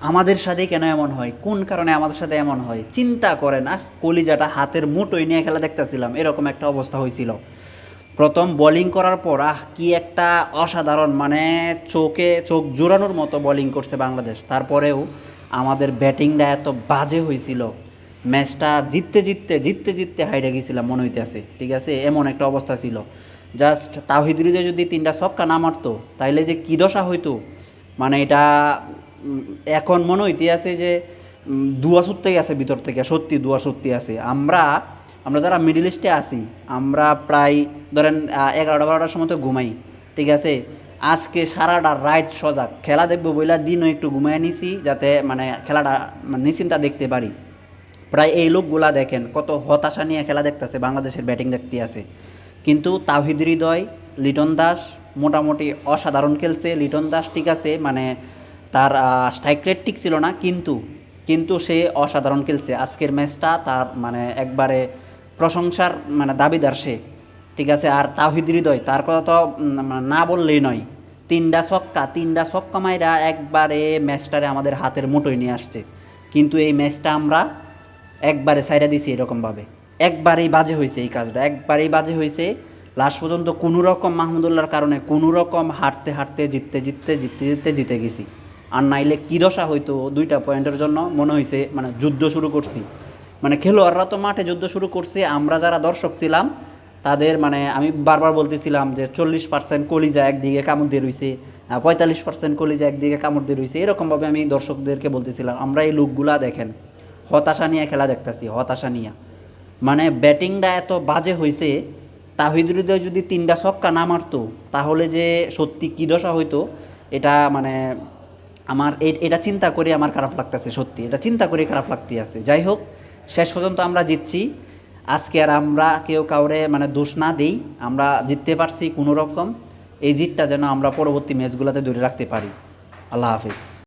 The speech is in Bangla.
আমাদের সাথে কেন এমন হয়? কোন কারণে আমাদের সাথে এমন হয়? চিন্তা করে না, কলিজাটা হাতের মুঠোই নিয়ে খেলা দেখতেছিলাম, এরকম একটা অবস্থা হয়েছিল। প্রথম বোলিং করার পর, আহ, কি একটা অসাধারণ মানে চোখে, চোখ জোরানোর মতো বোলিং করছে বাংলাদেশ। তারপরেও আমাদের ব্যাটিংটা এত বাজে হয়েছিল। ম্যাচটা জিততে জিততে জিততে জিততে হাইরে গেছিলাম, মনে হইতেছে। ঠিক আছে? এমন একটা অবস্থা ছিল। জাস্ট তাহিদ হৃদয় যদি তিনটা ছক্কা না মারতো, তাইলে যে কী দশা হইতো? মানে এটা এখন মনে হইতে আছে যে দুয়া সত্যি আছে ভিতর থেকে, সত্যি দুয়া সত্যি আছে। আমরা আমরা যারা মিডিল ইস্টে আছি, আমরা প্রায় ধরেন এগারোটা বারোটার সময় তো ঘুমাই, ঠিক আছে? আজকে সারাটা রাইট সজাগ, খেলা দেখব বইলা দিনও একটু ঘুমায় নিছি, যাতে মানে খেলাটা মানে নিশ্চিন্তা দেখতে পারি। প্রায় এই লোকগুলা দেখেন, কত হতাশা নিয়ে খেলা দেখতেছে, বাংলাদেশের ব্যাটিং দেখতে আছে। কিন্তু তাহিদ হৃদয়, লিটন দাস, মোটামুটি অসাধারণ খেলছে, লিটন দাস ঠিক আছে মানে তার স্ট্রাইক রেট ঠিক ছিল না, কিন্তু কিন্তু সে অসাধারণ খেলছে। আজকের ম্যাচটা তার মানে একবারে প্রশংসার মানে দাবিদার সে। ঠিক আছে, আর তাহিদ হৃদয়, তার কথা তো মানে না বললেই নয়। তিনটা ছক্কা তিনটা ছক্কা মাইরা একবারে ম্যাচটারে আমাদের হাতের মুঠোয় নিয়ে আসছে। কিন্তু এই ম্যাচটা আমরা একবারে সাইরা দিছি এরকমভাবে। একবারেই বাজে হয়েছে এই কাজটা, একবারেই বাজে হয়েছে। লাস্ট পর্যন্ত কোনো রকম কারণে কোনো রকম হাঁটতে হাঁটতে জিততে জিততে জিততে জিততে, জিতে গেছি। আর নাইলে কী দশা হইতো দুইটা পয়েন্টের জন্য? মনে হয়েছে মানে যুদ্ধ শুরু করছি। মানে খেলোয়াড়রা তো মাঠে যুদ্ধ শুরু করছে, আমরা যারা দর্শক ছিলাম, তাদের মানে আমি বারবার বলতেছিলাম যে চল্লিশ পার্সেন্ট কলিজা একদিকে কামড় দিয়ে রয়েছে পঁয়তাল্লিশ পার্সেন্ট কলিজা একদিকে কামড় দিয়ে রয়েছে এরকমভাবে আমি দর্শকদেরকে বলতেছিলাম, আমরা এই লুকগুলা দেখেন, হতাশা নিয়ে খেলা দেখতেছি, হতাশা নিয়ে। মানে ব্যাটিংটা এত বাজে হয়েছে তাহিদ হৃদয় যদি তিনটা ছক্কা না মারতো, তাহলে যে সত্যি কী দশা হইতো, এটা মানে আমার এটা চিন্তা করে আমার খারাপ লাগতেছে, সত্যি। এটা চিন্তা করে খারাপ লাগতে আছে। যাই হোক, শেষ পর্যন্ত আমরা জিতছি। আজকে আর আমরা কেউ কাউরে মানে দোষ না দিই। আমরা জিততে পারছি কোনো রকম। এই জিতটা যেন আমরা পরবর্তী ম্যাচগুলোতে ধরে রাখতে পারি। আল্লাহ হাফিজ।